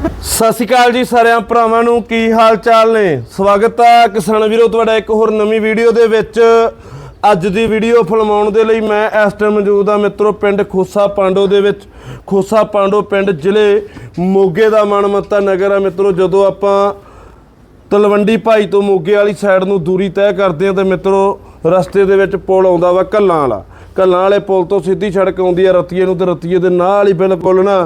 ਸਤਿ ਸ਼੍ਰੀ ਅਕਾਲ ਜੀ ਸਾਰਿਆਂ ਭਰਾਵਾਂ ਨੂੰ, ਕੀ ਹਾਲ ਚਾਲ ਨੇ? ਸਵਾਗਤ ਹੈ ਕਿਸਾਨ ਵੀਰੋ, ਤੁਹਾਡਾ ਇੱਕ ਹੋਰ ਨਵੀਂ ਵੀਡੀਓ ਦੇ ਵਿੱਚ। ਅੱਜ ਦੀ ਵੀਡੀਓ ਫਿਲਮਾਉਣ ਦੇ ਲਈ ਮੈਂ ਇਸ ਟਾਈਮ ਮੌਜੂਦ ਹਾਂ ਮਿੱਤਰੋ, ਪਿੰਡ ਖੋਸਾ ਪਾਂਡੋ ਦੇ ਵਿੱਚ। ਖੋਸਾ ਪਾਂਡੋ ਪਿੰਡ, ਜ਼ਿਲ੍ਹੇ ਮੋਗੇ ਦਾ ਮਨਮੱਤਾ ਨਗਰ ਆ ਮਿੱਤਰੋ, ਜਦੋਂ ਆਪਾਂ ਤਲਵੰਡੀ ਭਾਈ ਤੋਂ ਮੋਗੇ ਵਾਲੀ ਸਾਈਡ ਨੂੰ ਦੂਰੀ ਤੈਅ ਕਰਦੇ ਆ ਤੇ ਮਿੱਤਰੋ, ਰਸਤੇ ਦੇ ਵਿੱਚ ਪੁਲ ਆਉਂਦਾ ਵਾ ਕੱਲਾਂ ਵਾਲਾ। ਕੱਲਾਂ ਵਾਲੇ ਪੁਲ ਤੋਂ ਸਿੱਧੀ ਸੜਕ ਆਉਂਦੀ ਆ ਰਤੀਏ ਨੂੰ ਤੇ ਰਤੀਏ ਦੇ ਨਾਲ ਹੀ ਬਿਲਕੁਲ ਨਾ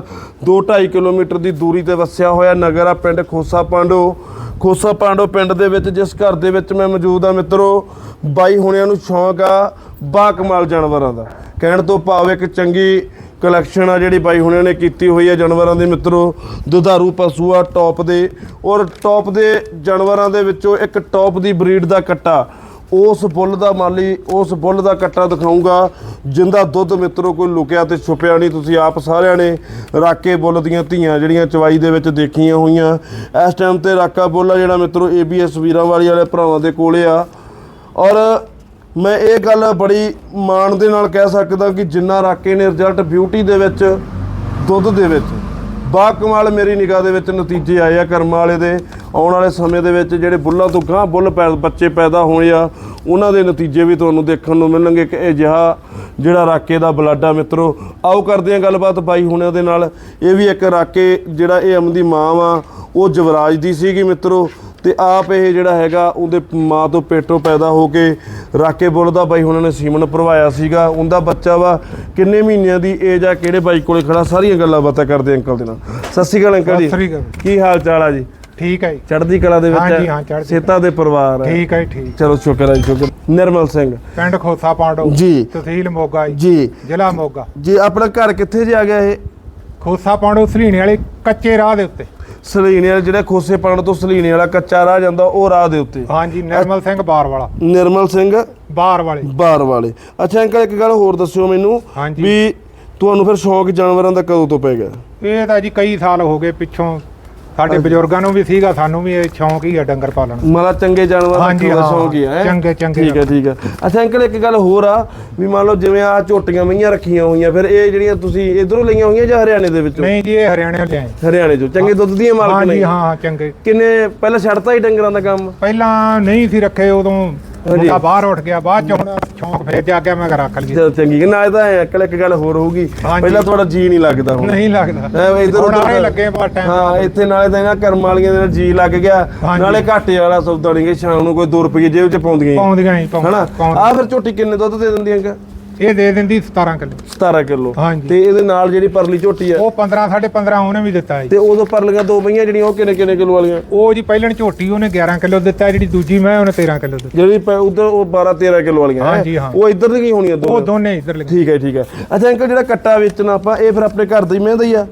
2.5 ਕਿਲੋਮੀਟਰ ਦੀ ਦੂਰੀ ਤੇ ਵਸਿਆ ਹੋਇਆ ਨਗਰ ਆ ਪਿੰਡ ਖੋਸਾ ਪਾਂਡੋ। ਖੋਸਾ ਪਾਂਡੋ ਪਿੰਡ ਦੇ ਵਿੱਚ ਜਿਸ ਘਰ ਦੇ ਵਿੱਚ ਮੈਂ ਮੌਜੂਦ ਆ ਮਿੱਤਰੋ, ਬਾਈ ਹੁਣਿਆਂ ਨੂੰ ਸ਼ੌਂਕ ਆ ਬਾ ਕਮਾਲ ਜਾਨਵਰਾਂ ਦਾ। ਕਹਿਣ ਤੋਂ ਭਾਵ ਇੱਕ ਚੰਗੀ ਕਲੈਕਸ਼ਨ ਆ ਜਿਹੜੀ ਬਾਈ ਹੁਣਿਆਂ ਨੇ ਕੀਤੀ ਹੋਈ ਆ ਜਾਨਵਰਾਂ ਦੇ ਮਿੱਤਰੋ, ਦੁਧਾਰੂ ਪਸ਼ੂ ਆ, ਟੌਪ ਦੇ ਔਰ ਟੌਪ ਦੇ ਜਾਨਵਰਾਂ ਦੇ ਵਿੱਚੋਂ ਇੱਕ ਟੌਪ ਦੀ ਬਰੀਡ ਦਾ ਕੱਟਾ। ਉਸ ਬੁੱਲ ਦਾ ਮਾਲੀ, ਉਸ ਬੁੱਲ ਦਾ ਕੱਟਾ ਦਿਖਾਊਂਗਾ, ਜਿੰਦਾ ਦੁੱਧ ਮਿੱਤਰੋ ਕੋਈ ਲੁਕਿਆ ਤੇ ਛੁਪਿਆ ਨਹੀਂ, ਤੁਸੀਂ ਆਪ ਸਾਰਿਆਂ ਨੇ ਰਾਕੇ ਬੁੱਲ ਦੀਆਂ ਧੀਆਂ ਜਿਹੜੀਆਂ ਚਵਾਈ ਦੇ ਵਿੱਚ ਦੇਖੀਆਂ ਹੋਈਆਂ। ਇਸ ਟਾਈਮ ਤੇ ਰਾਕਾ ਬੁੱਲ ਆ ਜਿਹੜਾ ਮਿੱਤਰੋ ਏਬੀਐਸ ਵੀਰਾਂ ਵਾਲੀ ਵਾਲੇ ਭਰਾਵਾਂ ਦੇ ਕੋਲੇ ਆ। ਔਰ ਮੈਂ ਇਹ ਗੱਲ ਬੜੀ ਮਾਣ ਦੇ ਨਾਲ ਕਹਿ ਸਕਦਾ ਕਿ ਜਿੰਨਾ ਰਾਕੇ ਨੇ ਰਿਜ਼ਲਟ ਬਿਊਟੀ ਦੇ ਵਿੱਚ, ਦੁੱਧ ਦੇ ਵਿੱਚ। ਬਾ ਕਮਾਲ ਮੇਰੀ ਨਿਗਾਹ ਦੇ ਵਿੱਚ ਨਤੀਜੇ ਆਏ ਆ ਕਰਮ ਵਾਲੇ ਦੇ। ਆਉਣ ਵਾਲੇ ਸਮੇਂ ਦੇ ਵਿੱਚ ਜਿਹੜੇ ਬੁੱਲਾਂ ਤੋਂ ਗਾਂ ਬੁੱਲ ਪੈ ਬੱਚੇ ਪੈਦਾ ਹੋਏ ਆ, ਉਹਨਾਂ ਦੇ ਨਤੀਜੇ ਵੀ ਤੁਹਾਨੂੰ ਦੇਖਣ ਨੂੰ ਮਿਲਣਗੇ। ਕਿ ਇਹ ਜਿਹਾ ਜਿਹੜਾ ਰਾਕੇ ਦਾ ਬਲੱਡ ਆ ਮਿੱਤਰੋ, ਆਓ ਕਰਦੇ ਆ ਗੱਲਬਾਤ ਬਾਈ ਹੁਣਿਆਂ ਦੇ ਨਾਲ। ਇਹ ਵੀ ਇੱਕ ਰਾਕੇ ਜਿਹੜਾ ਇਹ ਅਮ ਦੀ ਮਾਂ ਵਾ, ਉਹ ਜਵਰਾਜ ਦੀ ਸੀਗੀ ਮਿੱਤਰੋ। ਤੇ ਆਪ ਇਹ ਜਿਹੜਾ ਹੈਗਾ ਉਹਦੇ ਮਾਂ ਤੋਂ ਪੇਟੋਂ ਪੈਦਾ ਹੋ ਕੇ ਰਾਕੇ ਬੁੱਲ ਦਾ ਬਾਈ ਉਹਨਾਂ ਨੇ ਸੀਮਨ ਭਰਵਾਇਆ ਸੀਗਾ। ਉਹਦਾ ਬੱਚਾ ਵਾ ਕਿੰਨੇ ਮਹੀਨਿਆਂ ਦੀ ਏਜ ਆ ਕਿਹੜੇ ਬਾਈ ਕੋਲੇ ਖੜਾ ਸਾਰੀਆਂ ਗੱਲਾਂ ਬਾਤਾਂ ਕਰਦੇ ਅੰਕਲ ਦੇ ਨਾਲ। ਸਤਿ ਸ਼੍ਰੀ ਅਕਾਲ ਅੰਕਲ ਜੀ। ਸਤਿ ਸ੍ਰੀ ਅਕਾਲ। ਕੀ ਹਾਲ ਚਾਲ ਆ ਜੀ? ਠੀਕ ਹੈ ਜੀ। ਚੜ੍ਹਦੀ ਕਲਾ ਦੇ ਵਿੱਚ ਹਾਂਜੀ, ਹਾਂ, ਚੜ੍ਹਦੀ ਸੇਤਾ ਦੇ ਪਰਿਵਾਰ ਹੈ ਠੀਕ ਹੈ ਠੀਕ। ਚਲੋ ਸ਼ੁਕਰ ਹੈ ਸ਼ੁਕਰ। ਨਿਰਮਲ ਸਿੰਘ। ਪਿੰਡ ਖੋਸਾ ਪਾਂਡੋ ਜੀ। ਤਹਿਸੀਲ ਮੋਗਾ ਜੀ। ਜੀ। ਜ਼ਿਲ੍ਹਾ ਮੋਗਾ। ਜੀ ਆਪਣਾ ਘਰ ਕਿੱਥੇ ਜੇ ਆ ਗਿਆ ਇਹ? ਖੋਸਾ ਪਾਂਡੋ ਸਲੀਣੇ ਵਾਲੇ ਕੱਚੇ ਰਾਹ ਦੇ ਉੱਤੇ। ਸਲੀਨੇ ਵਾਲਾ ਜਿਹੜਾ ਖੋਸੇ ਪਾਣ ਤੋਂ ਸਲੀਨੇ ਵਾਲਾ ਕੱਚਾ ਰਾਹ ਜਾਂਦਾ ਉਹ ਰਾਹ ਦੇ ਉੱਤੇ। ਹਾਂਜੀ ਨਿਰਮਲ ਸਿੰਘ ਬਾਰ ਵਾਲਾ। ਨਿਰਮਲ ਸਿੰਘ? ਬਾਰ ਵਾਲੇ। ਬਾਰ ਵਾਲੇ। ਅੱਛਾ ਅੰਕਲ ਇੱਕ ਗੱਲ ਹੋਰ ਦੱਸਿਓ ਮੈਨੂੰ ਹਾਂਜੀ। ਵੀ ਤੁਹਾਨੂੰ ਫਿਰ ਸ਼ੌਂਕ ਜਾਨਵਰਾਂ ਦਾ ਕਦੋਂ ਤੋਂ ਪੈ ਗਿਆ? ਇਹ ਤਾਂ ਜੀ ਕਈ ਸਾਲ ਹੋ ਗਏ ਪਿੱਛੋਂ। ਸਾਡੇ ਬਜ਼ੁਰਗਾਂ ਨੂੰ ਵੀ ਸੀਗਾ ਸਾਨੂੰ ਵੀ ਇਹ ਸ਼ੌਂਕ ਹੀ ਆ ਡੰਗਰ ਪਾਲਣ ਦਾ। ਮਾਲਾ ਚੰਗੇ ਜਾਨਵਰ ਹਾਂਜੀ, ਰੱਖਣ ਦਾ ਹਾਂ, ਸ਼ੌਂਕ ਹੀ ਹੈ ਹੈਂ? ਚੰਗੇ- ਚੰਗੇ ਠੀਕ ਹੈ ਠੀਕ ਹੈ। ਅੱਛਾ ਅੰਕਲ ਇੱਕ ਗੱਲ ਹੋਰ ਆ ਵੀ ਮੰਨ ਲਓ ਜਿਵੇਂ ਆ ਝੋਟੀਆਂ ਮਈਆਂ ਰੱਖੀਆਂ ਹੋਈਆਂ ਫਿਰ ਇਹ ਜਿਹੜੀਆਂ ਤੁਸੀਂ ਇਧਰੋਂ ਲਈਆਂ ਹੋਈਆਂ ਜਾਂ ਹਰਿਆਣੇ ਦੇ ਵਿੱਚੋਂ? ਨਹੀਂ ਜੀ ਇਹ ਹਰਿਆਣੇ ਲਿਆਏ। ਹਰਿਆਣੇ ਚੋਂ। ਚੰਗੇ ਦੁੱਧ ਦੀਆਂ ਮਾਲਕ ਹਾਂਜੀ ਨੇ। ਹਾਂ ਹਾਂ, ਚੰਗੇ। ਕਿੰਨੇ ਪਹਿਲਾਂ ਛੱਡਤਾ ਹੀ ਡੰਗਰਾਂ ਦਾ ਕੰਮ? ਪਹਿਲਾਂ ਨਹੀਂ ਸੀ ਰੱਖੇ ਉਦੋਂ। ਮੁੰਡਾ ਬਾਹਰ ਉੱਠ ਗਿਆ ਬਾਅਦ ਚ ਹੁਣ ਸ਼ੌਂਕ ਫੇਰ ਜਾ ਗਿਆ ਮੈਂ ਕਿਹਾ ਰੱਖ ਲਈਏ। ਚਲ ਚੰਗੀ ਕਿ ਨਾ ਇਹ ਤਾਂ ਅੰਕਲ ਇੱਕ ਗੱਲ ਹੋਰ ਹੋਊਗੀ। ਹਾਂਜੀ। ਪਹਿਲਾਂ ਤੁਹਾਡਾ ਜੀ ਨਹੀਂ ਲੱਗਦਾ ਹੁਣ। ਨਹੀਂ ਲੱਗਦਾ। ਐ ਇਧਰ ਹੁਣ ਆਰੇ ਲੱਗੇ ਬਾ ਟਾਈਮ ਹਾਂ ਇੱਥੇ ਨਾਲੇ ਤਾਂ ਇਹਨਾਂ ਕਰਮ ਵਾਲੀਆਂ ਦੇ ਨਾਲ ਜੀ ਲੱਗ ਗਿਆ। ਹਾਂਜੀ। ਨਾਲੇ ਘਾਟੇ ਵਾਲਾ ਸੌਦਾ ਨਹੀਂ ਕਿ ਸ਼ਾਮ ਨੂੰ ਕੋਈ 2 ਰੁਪਏ ਜੇਬ 'ਚ ਪਾਉਂਦੀਆਂ ਹੀ। ਪਾਉਂਦੀਆਂ ਹੀ ਹਨਾ? ਪਾਉਂਦੀਆਂ। ਆ ਫਿਰ ਝੋਟੀ ਕਿੰਨੇ ਦੁੱਧ ਦੇ ਦਿੰਦੀਆਂ ਕਿ ਇਹ ਦੇ ਦਿੰਦੀ 17 ਕਿਲੋ। 17 ਕਿਲੋ। ਹਾਂਜੀ। ਤੇ ਇਹਦੇ ਨਾਲ ਜਿਹੜੀ ਪਰਲੀ ਝੋਟੀ ਆ? ਉਹ 15 15.5 ਉਹਨੇ ਵੀ ਦਿੱਤਾ ਜੀ। ਤੇ ਉਦੋਂ ਪਰਲੀਆਂ ਦੋ ਪਈਆਂ ਜਿਹੜੀਆਂ ਉਹ ਕਿੰਨੇ ਕਿੰਨੇ ਕਿਲੋ ਵਾਲੀਆਂ? ਉਹ ਜੀ ਪਹਿਲਣ ਝੋਟੀ ਉਹਨੇ 11 ਕਿਲੋ ਦਿੱਤਾ ਜਿਹੜੀ ਦੂਜੀ ਮੈਂ ਉਹਨੇ 13 ਕਿਲੋ ਦਿੱਤਾ। ਜਿਹੜੀ ਉਧਰ ਉਹ 12 13 ਕਿਲੋ ਵਾਲੀਆਂ ਹੈਂ? ਹਾਂਜੀ, ਹਾਂ। ਉਹ ਇੱਧਰ ਦੀਆਂ ਹੀ ਹੋਣੀਆਂ ਉਹ ਦੋ ਦੋਨੇ ਇੱਧਰ ਲੱਗੇ ਠੀਕ ਹੈ ਠੀਕ ਹੈ। ਅੱਛਾ ਅੰਕਲ ਜਿਹੜਾ ਕੱਟਾ ਵੇਚਣਾ ਆਪਾਂ ਇਹ ਫਿਰ ਆਪਣੇ ਘਰ ਦਾ ਹੀ ਮਹਿੰਦਾ ਹੀ ਆ?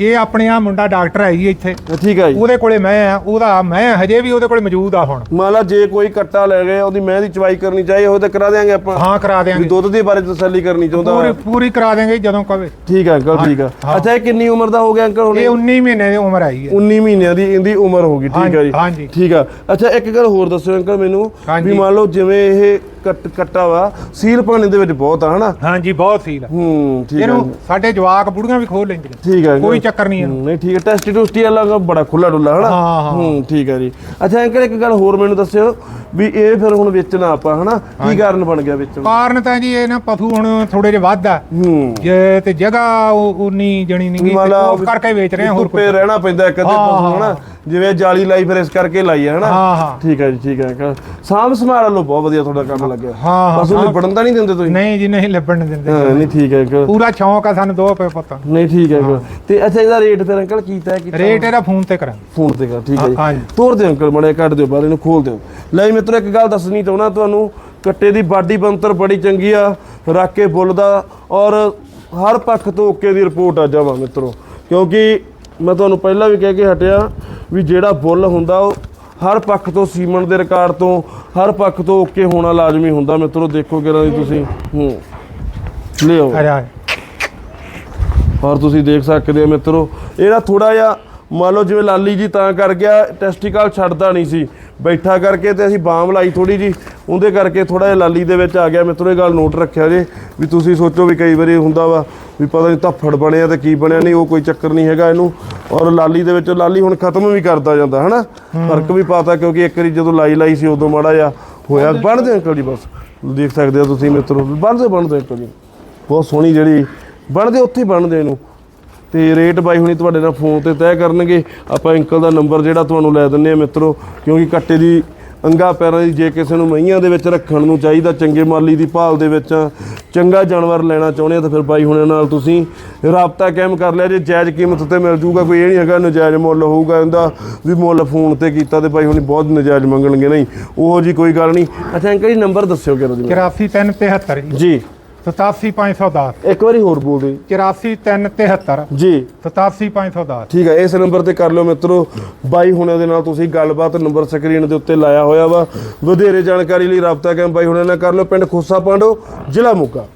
ਇਹ ਆਪਣੇ ਆ ਮੁੰਡਾ ਡਾਕਟਰ ਹੈ ਜੀ ਇੱਥੇ। ਠੀਕ ਹੈ ਜੀ। ਉਹਦੇ ਕੋਲੇ ਮੈਂ ਆ ਉਹਦਾ ਮੈਂ ਹਜੇ ਵੀ ਉਹਦੇ ਕੋਲੇ ਮੌਜੂਦ ਆ ਹੁਣ। ਮੰਨ ਲਾ ਜੇ ਕੋਈ ਕੱਟਾ ਲੈ ਗਏ ਉਹਦੀ ਮੈਂ ਦੀ ਚਵਾਈ ਕਰਨੀ ਚਾਹੀਏ ਉਹ ਤਾਂ ਕਰਾ ਦੇਾਂਗੇ ਆਪਾਂ। ਹਾਂ ਕਰਾ ਵੀ ਦੇਾਂਗੇ ਦੁੱਧ ਦੇ ਬਾਰੇ ਤਸੱਲੀ ਕਰਨੀ ਚਾਹੁੰਦਾ ਪੂਰੀ ਪੂਰੀ ਕਰਾ ਦੇਾਂਗੇ ਜਦੋਂ ਕਵੇ। ਠੀਕ ਹੈ ਅੰਕਲ ਠੀਕ ਹੈ। ਹਾਂ। ਅੱਛਾ ਇਹ ਕਿੰਨੀ ਉਮਰ ਦਾ ਹੋ ਗਿਆ ਅੰਕਲ ਹੁਣ? ਇਹ 19 ਮਹੀਨੇ ਦੀ ਉਮਰ ਆਈ ਹੈ। 19 ਮਹੀਨਿਆਂ ਦੀ ਇਹਦੀ ਉਮਰ ਹੋ ਗਈ ਠੀਕ ਹੈ ਜੀ। ਹਾਂਜੀ। ਠੀਕ ਆ ਅੱਛਾ ਇੱਕ ਗੱਲ ਹੋਰ ਦੱਸਿਓ ਅੰਕਲ ਮੈਨੂੰ ਹਾਂਜੀ। ਵੀ ਮੰਨ ਲਓ ਜਿਵੇਂ ਇਹ ਕੱਟ ਕੱਟਾ ਵਾ। ਸੀਲ ਪਾਣੀ ਦੇ ਵਿੱਚ ਬਹੁਤ ਆ ਹਨਾ? ਹਾਂਜੀ ਬਹੁਤ ਸੀਲ ਆ। ਹੂੰ ਠੀਕ ਹੈ ਇਹਨੂੰ ਸਾਡੇ ਜਵਾਕ ਬੁੜੀਆਂ ਵੀ ਖੋਲ ਲੈਂਦੀਆਂ ਠੀਕ ਹੈ ਕੋਈ ਚੱਕਰ ਨਹੀਂ ਇਹਨੂੰ ਨਹੀਂ ਠੀਕ ਹੈ ਟੈਸਟੀ ਟੂਸਟੀ ਵਾਲਾ ਬੜਾ ਖੁੱਲਾ ਡੁੱਲਾ ਹਨਾ? ਹਾਂ, ਹਾਂ। ਹੂੰ। ਠੀਕ ਹੈ ਜੀ। ਅੱਛਾ ਅੰਕਲ ਇੱਕ ਗੱਲ ਹੋਰ ਮੈਨੂੰ ਦੱਸਿਓ ਵੀ ਇਹ ਫਿਰ ਹੁਣ ਵੇਚਣਾ ਆਪਾਂ ਹਨਾ? ਕੀ ਕਾਰਨ ਬਣ ਗਿਆ ਵੇਚਣ ਦਾ? ਕਾਰਨ ਤਾਂ ਜੀ ਇਹ ਨਾ ਪਸ਼ੂ ਹੁਣ ਥੋੜੇ ਜਿਹਾ ਵੱਧ ਆ। ਹੂੰ। ਜੇ ਤੇ ਜਗ੍ਹਾ ਉਹ ਉਨੀ ਜਣੀ ਨਹੀਂ ਮੰਨ ਲਾ ਉਹ ਕਰਕੇ ਵੇਚ ਰਹੇ ਆ ਹੋਰ ਧੁੱਪੇ ਰਹਿਣਾ ਪੈਂਦਾ ਇੱਕ ਅੱਧੇ ਹਾਂ, ਪਸ਼ੂ ਹਾਂ। ਹਨਾ? ਜਿਵੇਂ ਜਾਲੀ ਲਾਈ ਫਿਰ ਇਸ ਕਰਕੇ ਲਾਈ ਹੈ ਹਨਾ? ਹਾਂ, ਹਾਂ। ਠੀਕ ਹੈ ਜੀ ਠੀਕ ਹੈ। ਸਾਂਭ ਸੰਭਾਲ ਲਓ ਬਹੁਤ ਵਧੀਆ ਤੁਹਾਡਾ ਕੰਮ ਲੱਗਿਆ। ਹਾਂ, ਨੂੰ ਸਾਂਭ- ਬੜਨ ਤਾਂ ਨਹੀਂ ਦਿੰਦੇ ਤੁਸੀਂ? ਨਹੀਂ ਜੀ ਨਹੀਂ ਲੱਭਣ ਨੀ ਦਿੰਦੇ। ਹਾਂ ਨਹੀਂ ਠੀਕ ਹੈ ਪੂਰਾ ਸ਼ੌਂਕ ਆ ਸਾਨੂੰ ਦੋ ਪੇ ਪਤਾ। ਨਹੀਂ ਠੀਕ ਹੈ ਤੇ ਅੱਛਾ ਇਹਦਾ ਰੇਟ ਫਿਰ ਅੰਕਲ ਕੀਤਾ ਹੈ ਕੀਤਾ ਰੇਟ ਇਹਦਾ ਫੋਨ ਤੇ ਕਰਾਂ ਫੋਨ ਤੇ ਕਰ ਠੀਕ ਹੈ ਜੀ। ਤੋੜ ਦਿਓ ਅੰਕਲ ਮੜੇ ਕੱਢ ਦਿਓ ਬਾਹਰ ਇਹਨੂੰ ਖੋਲ ਦਿਓ। ਲੈ ਮਿੱਤਰੋ ਇੱਕ ਗੱਲ ਦੱਸਣੀ ਚਾਹੁੰਦਾ ਤੁਹਾਨੂੰ ਕੱਟੇ ਦੀ ਬਾਡੀ ਬੰਤਰ ਬੜੀ ਚੰਗੀ ਆ ਰਾਕੇ ਬੁੱਲ ਦਾ ਔਰ ਹਰ ਪੱਖ ਤੋਂ ਓਕੇ ਦੀ ਰਿਪੋਰਟ ਆ ਜਾਵਾ ਮਿੱਤਰੋ। ਕਿਉਂਕਿ ਮੈਂ ਤੁਹਾਨੂੰ ਪਹਿਲਾਂ ਵੀ ਕਹਿ ਕੇ ਹਟਿਆ ਵੀ ਜਿਹੜਾ ਬੁੱਲ ਹੁੰਦਾ ਉਹ ਹਰ ਪੱਖ ਤੋਂ ਸੀਮਨ ਦੇ ਰਿਕਾਰਡ ਤੋਂ ਹਰ ਪੱਖ ਤੋਂ ਓਕੇ ਹੋਣਾ ਲਾਜ਼ਮੀ ਹੁੰਦਾ। ਮਿੱਤਰੋ ਦੇਖੋ ਦੀ ਤੁਸੀਂ। ਹੂੰ। ਲਿਓ। ਔਰ ਤੁਸੀਂ ਦੇਖ ਸਕਦੇ ਹੋ ਮਿੱਤਰੋ ਇਹ ਨਾ ਥੋੜਾ ਜਿਹਾ ਮੰਨ ਲਓ ਜਿਵੇਂ ਲਾਲੀ ਜੀ ਤਾਂ ਕਰ ਗਿਆ ਟੈਸਟੀਕਲ ਛੱਡਦਾ ਨਹੀਂ ਸੀ। ਬੈਠਾ ਕਰਕੇ ਤੇ ਅਸੀਂ ਬਾਮ ਲਾਈ ਥੋੜੀ ਜੀ ਉਹਦੇ ਕਰਕੇ ਥੋੜਾ ਜਿਹਾ ਲਾਲੀ ਦੇ ਵਿੱਚ ਆ ਗਿਆ। ਮਿੱਤਰੋ ਇਹ ਗੱਲ ਨੋਟ ਰੱਖਿਆ ਜੇ ਵੀ ਤੁਸੀਂ ਸੋਚੋ ਵੀ ਕਈ ਵਾਰੀ ਹੁੰਦਾ ਵਾ ਵੀ ਪਤਾ ਨਹੀਂ ਧੱਫੜ ਬਣਿਆ ਤੇ ਕੀ ਬਣਿਆ ਨਹੀਂ ਉਹ ਕੋਈ ਚੱਕਰ ਨਹੀਂ ਹੈਗਾ ਇਹਨੂੰ। ਔਰ ਲਾਲੀ ਦੇ ਵਿੱਚ ਲਾਲੀ ਹੁਣ ਖਤਮ ਵੀ ਕਰਦਾ ਜਾਂਦਾ ਹਨਾ? ਫ਼ਰਕ ਵੀ ਪਾਤਾ ਕਿਉਂਕਿ ਇੱਕ ਵਾਰੀ ਜਦੋਂ ਲਾਈ ਲਾਈ ਸੀ ਉਦੋਂ ਮਾੜਾ ਜਿਹਾ ਹੋਇਆ। ਬਣਦੇ ਅੰਕਲ ਜੀ ਬਸ। ਦੇਖ ਸਕਦੇ ਹੋ ਤੁਸੀਂ ਮਿੱਤਰੋ ਬਣਦੇ ਬਣਦੇ ਅੰਕਲ ਜੀ ਬਹੁਤ ਸੋਹਣੀ ਜਿਹੜੀ ਬਣਦੇ ਉੱਥੇ ਬਣਦੇ ਇਹਨੂੰ। ਤੇ ਰੇਟ ਬਾਈ ਹੁਣੀ ਤੁਹਾਡੇ ਨਾਲ ਫੋਨ ਤੇ ਤੈਅ ਕਰਨਗੇ। ਆਪਾਂ ਅੰਕਲ ਦਾ ਨੰਬਰ ਜਿਹੜਾ ਤੁਹਾਨੂੰ ਲੈ ਦਿੰਨੇ ਆ ਮਿੱਤਰੋ ਕਿਉਂਕਿ ਕੱਟੇ ਦੀ ਅੰਗਾ ਪੈਰਾਂ ਦੀ ਜੇ ਕਿਸੇ ਨੂੰ ਮਈਆਂ ਦੇ ਵਿੱਚ ਰੱਖਣ ਨੂੰ ਚਾਹੀਦਾ ਚੰਗੇ ਮਾਲੀ ਦੀ ਭਾਲ ਦੇ ਵਿੱਚ ਚੰਗਾ ਜਾਨਵਰ ਲੈਣਾ ਚਾਹੁੰਦੇ ਆ ਤਾਂ ਫਿਰ ਬਾਈ ਹੁਣੇ ਨਾਲ ਤੁਸੀਂ ਰਾਬਤਾ ਕਾਇਮ ਕਰ ਲਿਆ। ਜੇ ਜਾਇਜ਼ ਕੀਮਤ ਤੇ ਮਿਲ ਜੂਗਾ ਕੋਈ ਇਹ ਨਹੀਂ ਹੈਗਾ ਨਜਾਇਜ਼ ਮੁੱਲ ਹੋਊਗਾ ਇਹਦਾ ਵੀ ਮੁੱਲ ਫੋਨ ਤੇ ਕੀਤਾ ਤੇ ਬਾਈ ਹੁਣੀ ਬਹੁਤ ਨਜਾਇਜ਼ ਮੰਗਣਗੇ ਨਹੀਂ। ਉਹੋ ਜੀ ਕੋਈ ਗੱਲ ਨਹੀਂ। ਅੱਛਾ ਅੰਕਲ ਜੀ ਨੰਬਰ ਦੱਸਿਓ ਕਿਹੜਾ ਜੀ? 84373 ਜੀ। ਜੀ। 87510 ਇੱਕ ਵਾਰੀ ਹੋਰ ਬੋਲ ਦਿਓ। 84373 ਜੀ। 87510 ਠੀਕ ਹੈ ਇਸ ਨੰਬਰ ਤੇ ਕਰ ਲਿਓ ਮਿੱਤਰੋ। ਬਾਈ ਹੁਣੇ ਦੇ ਨਾਲ ਤੁਸੀਂ ਗੱਲਬਾਤ ਨੰਬਰ ਸਕਰੀਨ ਦੇ ਉੱਤੇ ਲਾਇਆ ਹੋਇਆ ਵਾ। ਵਧੇਰੇ ਜਾਣਕਾਰੀ ਲਈ ਰਾਬਤਾ ਕਾਇਮ ਬਾਈ ਹੁਣੇ ਨਾਲ ਕਰ ਲਿਓ। ਪਿੰਡ ਖੋਸਾ ਪਾਂਡੋ ਜ਼ਿਲ੍ਹਾ ਮੋਗਾ।